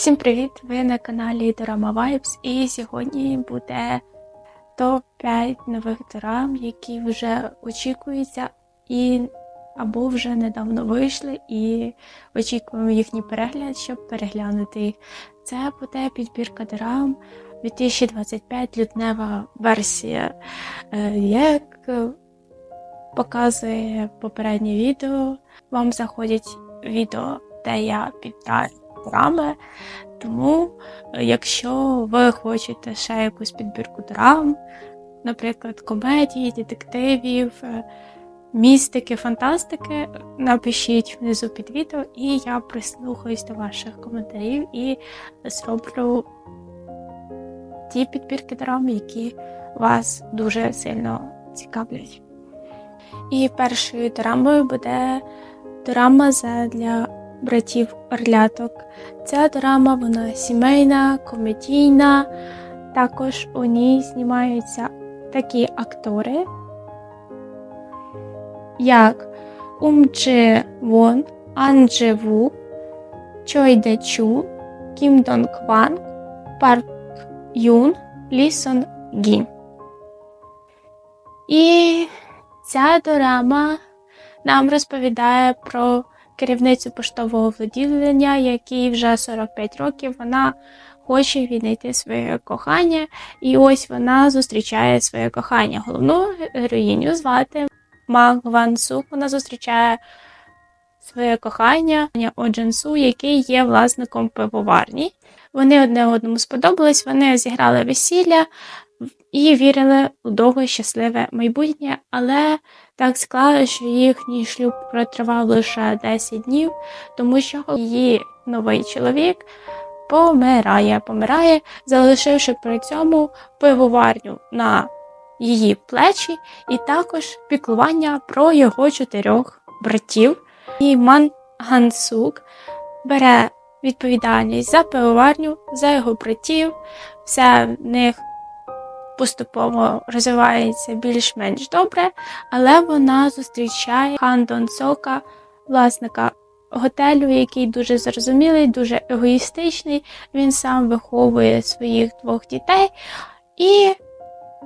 Всім привіт! Ви на каналі Dorama Vibes і сьогодні буде топ-5 нових дорам, які вже очікуються і або вже недавно вийшли, і очікуємо їхній перегляд, щоб переглянути їх. Це буде підбірка дорам 2025 лютнева версія. Е, Як показує попереднє відео, вам заходять відео, де я підбираю драми. Тому, е, якщо ви хочете ще якусь підбірку драм, наприклад, комедії, детективів, е, містики, фантастики, напишіть внизу під відео, і я прислухаюсь до ваших коментарів і зроблю ті підбірки драм, які вас дуже сильно цікавлять. І першою драмою буде драма для братів Орляток. Ця драма вона сімейна, комедійна. Також у ній знімаються такі актори, як Ум Дже Вон, Андже Ву, Чой Де Чу, Кім Дон Кван, Парк Юн, Лі Сон Гі. І ця дорама нам розповідає про керівницю поштового владілення, якій вже 45 років, вона хоче віднайти своє кохання, і ось вона зустрічає своє кохання. Головну героїню звати Мак Ван Сук. Вона зустрічає своє кохання Оджен Су, який є власником пивоварні. Вони одне одному сподобались, вони зіграли весілля і вірили у довге щасливе майбутнє, але так склалося, що їхній шлюб протривав лише 10 днів, тому що її новий чоловік помирає, помирає, залишивши при цьому пивоварню на її плечі, і також піклування про його чотирьох братів. І Ман Гансук бере відповідальність за пивоварню, за його братів, все в них поступово розвивається більш-менш добре, але вона зустрічає Хан Дон Сока, власника готелю, який дуже зрозумілий, дуже егоїстичний. Він сам виховує своїх двох дітей. І,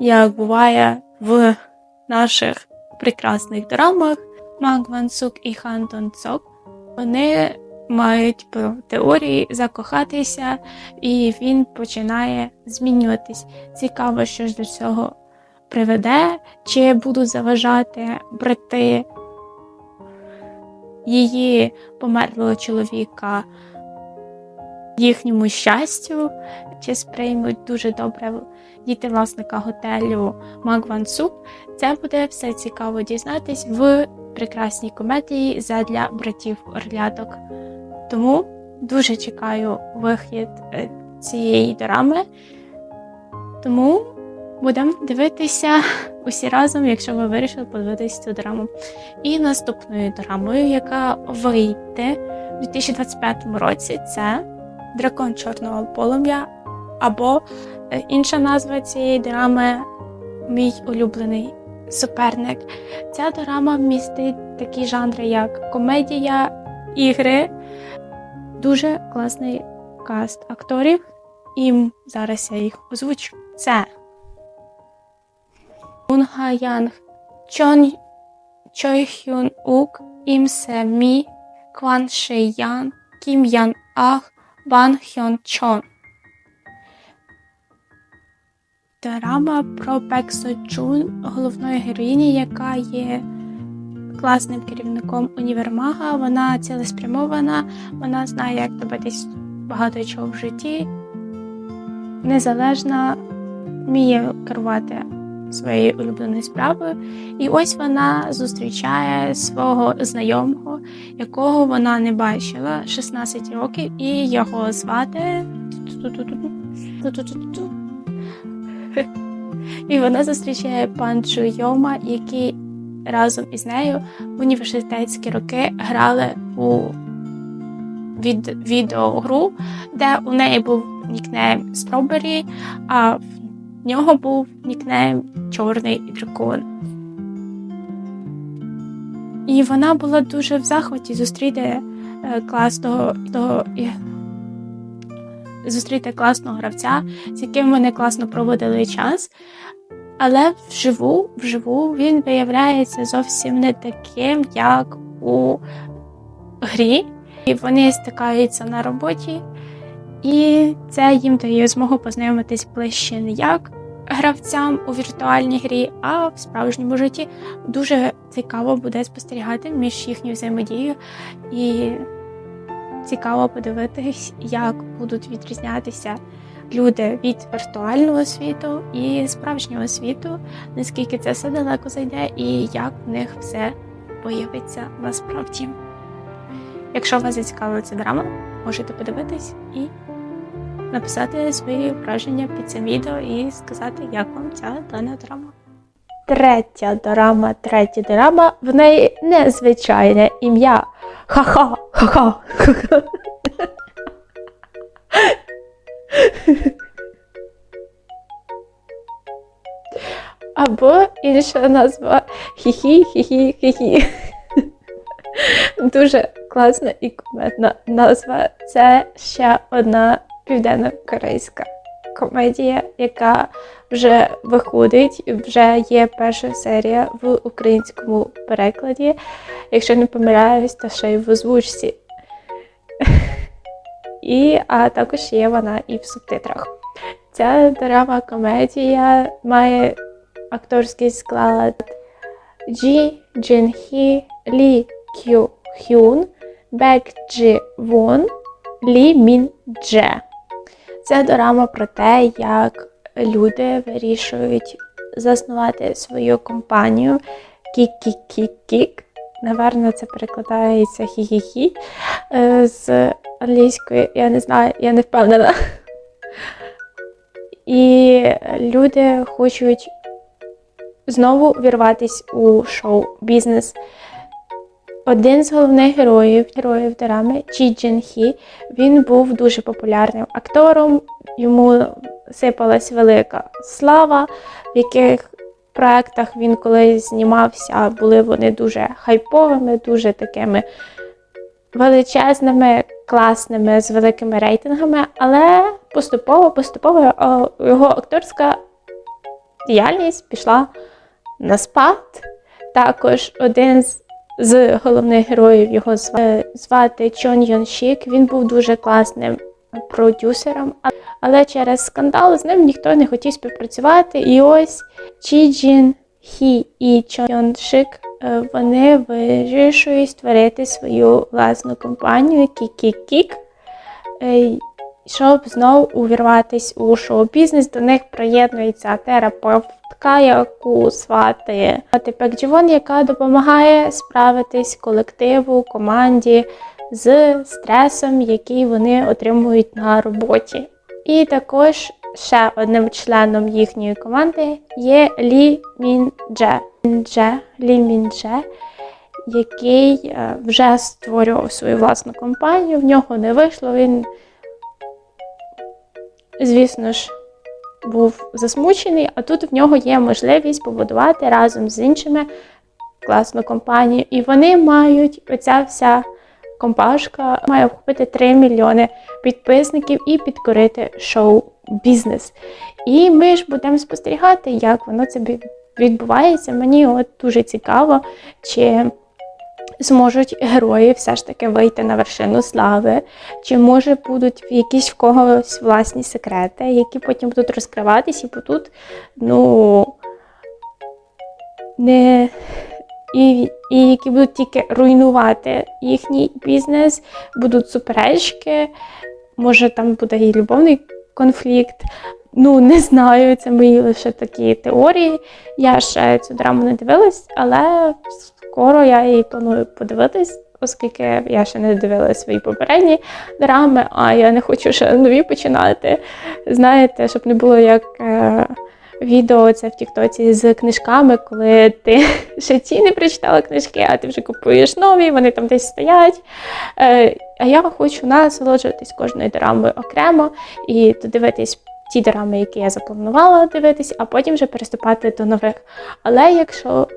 як буває в наших прекрасних драмах, Мак Ван Сук і Хан Дон Сок, вони мають по теорії закохатися, і він починає змінюватись. Цікаво, що ж до цього приведе, чи будуть заважати брати її померлого чоловіка їхньому щастю, чи сприймуть дуже добре діти власника готелю Магван Суп. Це буде все цікаво дізнатись в прекрасній комедії задля братів Орляток. Тому дуже чекаю вихід е, цієї драми. Тому будемо дивитися усі разом, якщо ви вирішили подивитися цю драму. І наступною драмою, яка вийде у 2025 році, це Дракон Чорного полум'я, або е, інша назва цієї драми Мій улюблений суперник. Ця драма містить такі жанри, як комедія, ігри. Дуже класний каст акторів, і зараз я їх озвучу. Це Мунга Янг, Чон Чой Хюн Ук, Ім Се Мі, Кван Ши Ян, Кім Ян Ах, Ван Хьон Чон. Драма про Пек Со Чун, головної героїні, яка є класним керівником універмага. Вона цілеспрямована, вона знає, як добитись багато чого в житті, незалежна, вміє керувати своєю улюбленою справою. І ось вона зустрічає свого знайомого, якого вона не бачила 16 років, і його звати. І вона зустрічає пан Йома, який разом із нею в університетські роки грали у від, відеогру, де у неї був нікнейм Strawberry, а в нього був нікнейм Чорний дракон. І вона була дуже в захваті зустріти е, клас того, того зустріти класного гравця, з яким вони класно проводили час. Але вживу, вживу він виявляється зовсім не таким, як у грі. І вони стикаються на роботі, і це їм дає змогу познайомитись ближче не як гравцям у віртуальній грі, а в справжньому житті. Дуже цікаво буде спостерігати між їхньою взаємодією і цікаво подивитись, як будуть відрізнятися люди від віртуального світу і справжнього світу, наскільки це все далеко зайде, і як в них все появиться насправді. Якщо вас зацікавила ця драма, можете подивитись і написати свої враження під цим відео і сказати, як вам ця дана драма. Третя дорама, третя дорама, в неї незвичайне ім'я. Ха-ха, ха-ха, ха-ха. Або інша назва хі-хі, хі-хі, хі-хі. Дуже класна і кумедна назва. Це ще одна південно-корейська комедія, яка вже виходить, вже є перша серія в українському перекладі. Якщо не помиляюсь, то ще й в озвучці. І а також є вона і в субтитрах. Ця драма комедія має акторський склад Джі Джин Хі, Лі Кю Хюн, Бек Джі Вон, Лі Мін Дже. Це дорама про те, як люди вирішують заснувати свою компанію Кік-кік-кік-кік. Наверно, це перекладається хі-хі-хі е, з англійської, я не знаю, я не впевнена. І люди хочуть знову вірватися у шоу-бізнес. Один з головних героїв героїв драми Чі Джин Хі, він був дуже популярним актором, йому сипалась велика слава, в яких проєктах він колись знімався, були вони дуже хайповими, дуже такими величезними, класними, з великими рейтингами, але поступово-поступово його акторська діяльність пішла на спад. Також один з з головних героїв його звати Чон Йон Шік. Він був дуже класним продюсером, але через скандал з ним ніхто не хотів співпрацювати. І ось Чі Джін Хі і Чон Шик е, вони вирішують створити свою власну компанію Кік-Кік-Кік, е, щоб знову увірватися у шоу-бізнес. До них приєднується терапевт така, яку звати Пек Джівон, яка допомагає справитись колективу, команді з стресом, який вони отримують на роботі. І також ще одним членом їхньої команди є Лі Мін Дже. Дже Лі Міндже, який е, вже створював свою власну компанію. В нього не вийшло. Він, звісно ж, був засмучений, а тут в нього є можливість побудувати разом з іншими класну компанію. І вони мають оця вся компашка має вхопити 3 мільйони підписників і підкорити шоу-бізнес. І ми ж будемо спостерігати, як воно це відбувається. Мені от дуже цікаво, чи зможуть герої все ж таки вийти на вершину слави, чи може будуть якісь в когось власні секрети, які потім будуть розкриватись і будуть, ну не і і які будуть тільки руйнувати їхній бізнес, будуть суперечки, може там буде і любовний конфлікт. Ну, не знаю, це мої лише такі теорії. Я ще цю драму не дивилась, але скоро я її планую подивитись, оскільки я ще не дивилася свої попередні драми, а я не хочу ще нові починати. Знаєте, щоб не було як е, відео це в Тіктоці з книжками, коли ти ще ці не прочитала книжки, а ти вже купуєш нові, вони там десь стоять. Е, а я хочу насолоджуватись кожною драмою окремо і додивитись. Ті драми, які я запланувала дивитись, а потім вже переступати до нових. Але якщо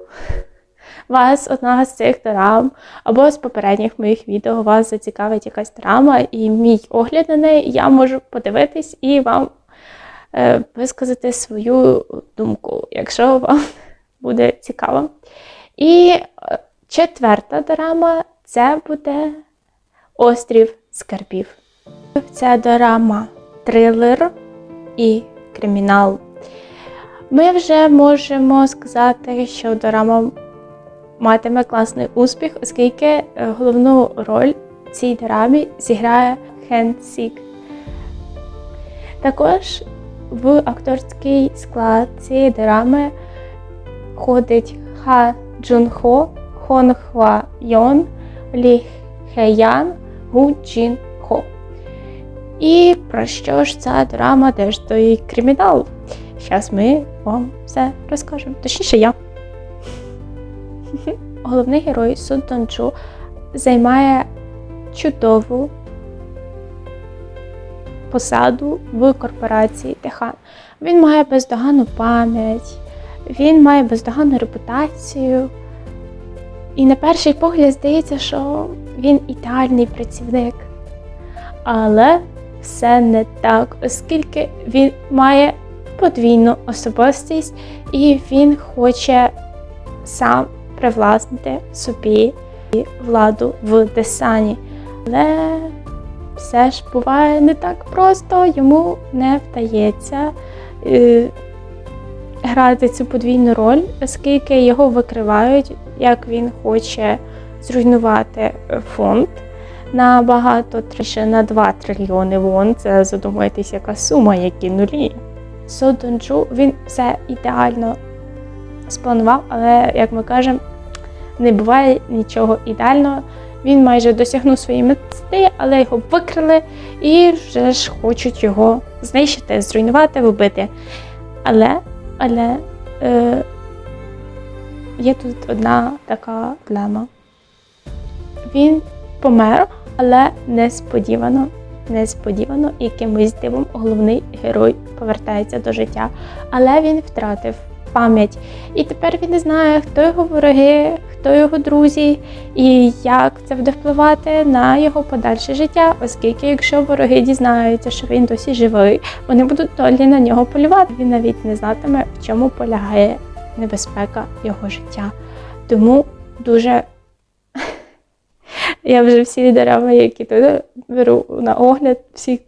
вас одна з цих драм, або з попередніх моїх відео вас зацікавить якась драма, і мій огляд на неї, я можу подивитись і вам висказати свою думку, якщо вам буде цікаво. І е, четверта драма це буде Острів Скарбів. Це дорама трилер і кримінал. Ми вже можемо сказати, що дорама матиме класний успіх, оскільки е, головну роль в цій дорамі зіграє Хен Сік. Також в акторський склад цієї драми входить Ха Джун Хо, Хон Хва Йон, Лі Хеян, Гу Джін Хо. І про що ж ця драма, де ж той кримінал? Зараз ми вам все розкажемо. Точніше, я. Головний герой Сун Дончу займає чудову посаду в корпорації Техан. Він має бездоганну пам'ять, він має бездоганну репутацію. І на перший погляд здається, що він ідеальний працівник. Але все не так, оскільки він має подвійну особистість і він хоче сам привласнити собі владу в Десані. Але все ж буває не так просто, йому не вдається е, грати цю подвійну роль, оскільки його викривають, як він хоче зруйнувати фонд на багато на 2 трильйони вон. Це задумайтесь, яка сума, які нулі. Со Донджу, він все ідеально спланував, але, як ми кажемо, не буває нічого ідеального. Він майже досягнув своєї мети, але його викрили і вже ж хочуть його знищити, зруйнувати, вбити. Але але е, є тут одна така проблема. Він помер, але несподівано несподівано якимось дивом головний герой повертається до життя, але він втратив пам'ять. І тепер він не знає, хто його вороги, хто його друзі, і як це буде впливати на його подальше життя, оскільки, якщо вороги дізнаються, що він досі живий, вони будуть долі на нього полювати. Він навіть не знатиме, в чому полягає небезпека його життя. Тому дуже я вже всі дерева, які тут беру на огляд, всіх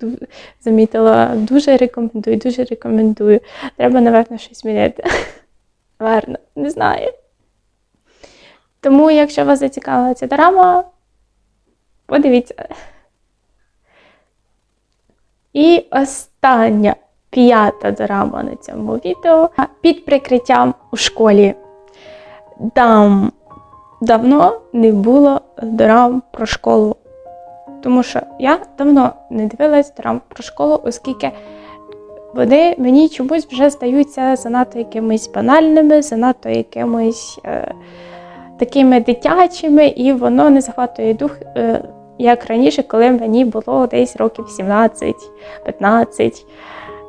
замітила. Дуже рекомендую, дуже рекомендую. Треба, напевно, щось змінити. Верно, не знаю. Тому, якщо вас зацікавила ця драма, подивіться. І остання п'ята драма на цьому відео під прикриттям у школі. Дам давно не було драм про школу. Тому що я давно не дивилась драм про школу, оскільки вони мені чомусь вже здаються занадто якимись банальними, занадто якимись е, такими дитячими, і воно не захватує дух, е, як раніше, коли мені було десь років 17-15.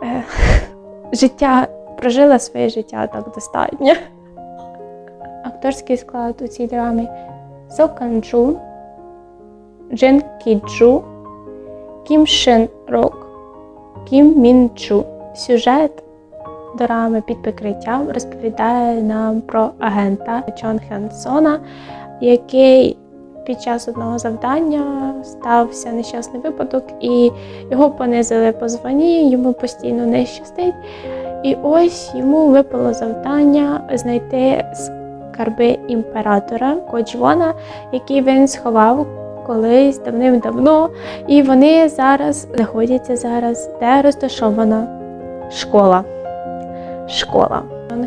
Е, життя прожила своє життя так достатньо акторський склад у цій драмі Со Канджу, Джин Кіджу, Кім Шин Рок, Кім Мін Чу. Сюжет драми під прикриттям розповідає нам про агента Чон Хен Сона, який під час одного завдання стався нещасний випадок, і його понизили по званні, йому постійно не щастить. І ось йому випало завдання знайти скарби імператора Коджвона, які він сховав колись давним-давно. І вони зараз знаходяться зараз, де розташована школа. Школа.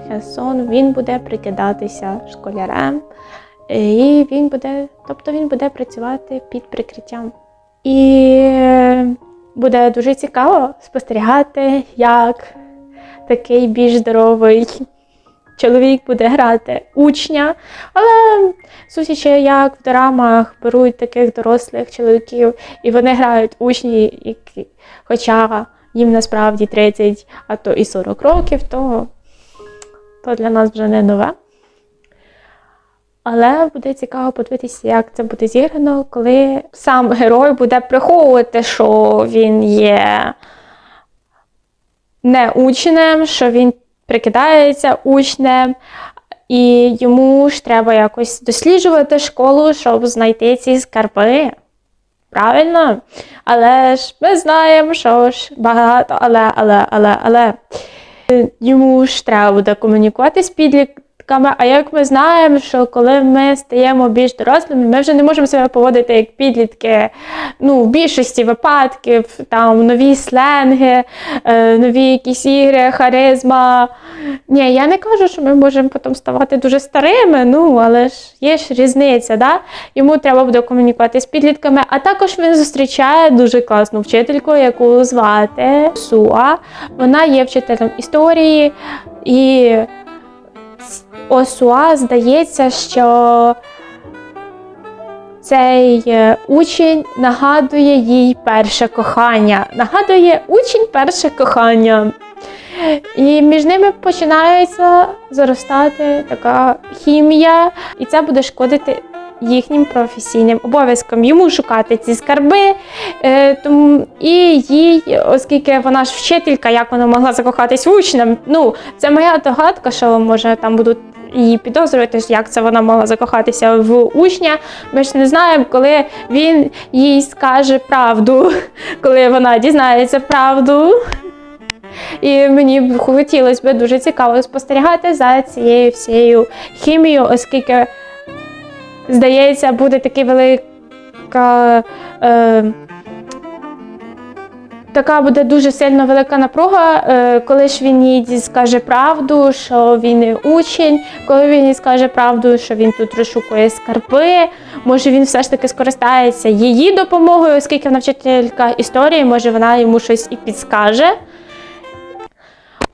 Хесон він буде прикидатися школярем, і він буде, тобто він буде працювати під прикриттям. І буде дуже цікаво спостерігати, як такий більш здоровий чоловік буде грати учня. Але судячи, як в драмах беруть таких дорослих чоловіків, і вони грають учні, які, хоча їм насправді 30, а то і 40 років, то, то для нас вже не нове. Але буде цікаво подивитися, як це буде зіграно, коли сам герой буде приховувати, що він є не учнем, що він прикидається учнем, і йому ж треба якось досліджувати школу, щоб знайти ці скарби. Правильно? Але ж ми знаємо, що ж багато, але, але, але, але. Е, Йому ж треба буде комунікувати з підлітками. А як ми знаємо, що коли ми стаємо більш дорослими, ми вже не можемо себе поводити як підлітки. Ну, в більшості випадків там нові сленги, е, нові якісь ігри, харизма. Ні, я не кажу, що ми можемо потім ставати дуже старими, ну але ж є ж різниця, да? Йому треба буде комунікувати з підлітками, а також він зустрічає дуже класну вчительку, яку звати Суа. Вона є вчителем історії, і Осуа здається, що цей е, учень нагадує їй перше кохання. Нагадує учень перше кохання. І між ними починається заростати така хімія, і це буде шкодити їхнім професійним обов'язкам. Йому шукати ці скарби. Е, тому, і їй, оскільки вона ж вчителька, як вона могла закохатись в учня, ну, це моя догадка, що може там будуть її підозрювати, як це вона могла закохатися в учня. Ми ж не знаємо, коли він їй скаже правду, коли вона дізнається правду. І мені б хотілося б дуже цікаво спостерігати за цією всією хімією, оскільки, здається, буде така велика. Е, Така буде дуже сильно велика напруга, е, коли ж він їй скаже правду, що він не учень, коли він їй скаже правду, що він тут розшукує скарби. Може він все ж таки скористається її допомогою, оскільки вона вчителька історії, може вона йому щось і підскаже.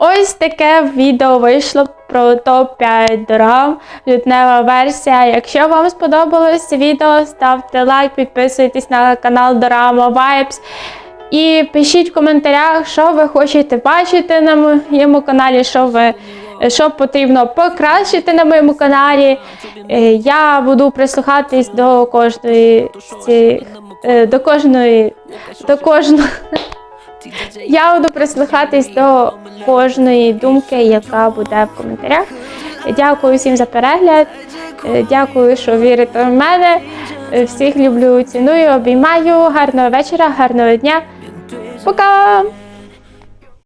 Ось таке відео вийшло про топ-5 дорам, лютнева версія. Якщо вам сподобалось відео, ставте лайк, підписуйтесь на канал Дорама Vibes. І пишіть в коментарях, що ви хочете бачити на моєму каналі, що ви що потрібно покращити на моєму каналі. Е, Я буду прислухатись до кожної е, до кожної до кожного. Я буду прислухатись до кожної думки, яка буде в коментарях. Дякую всім за перегляд. Е, Дякую, що вірите в мене. Е, Всіх люблю, ціную, обіймаю. Гарного вечора, гарного дня. Пока!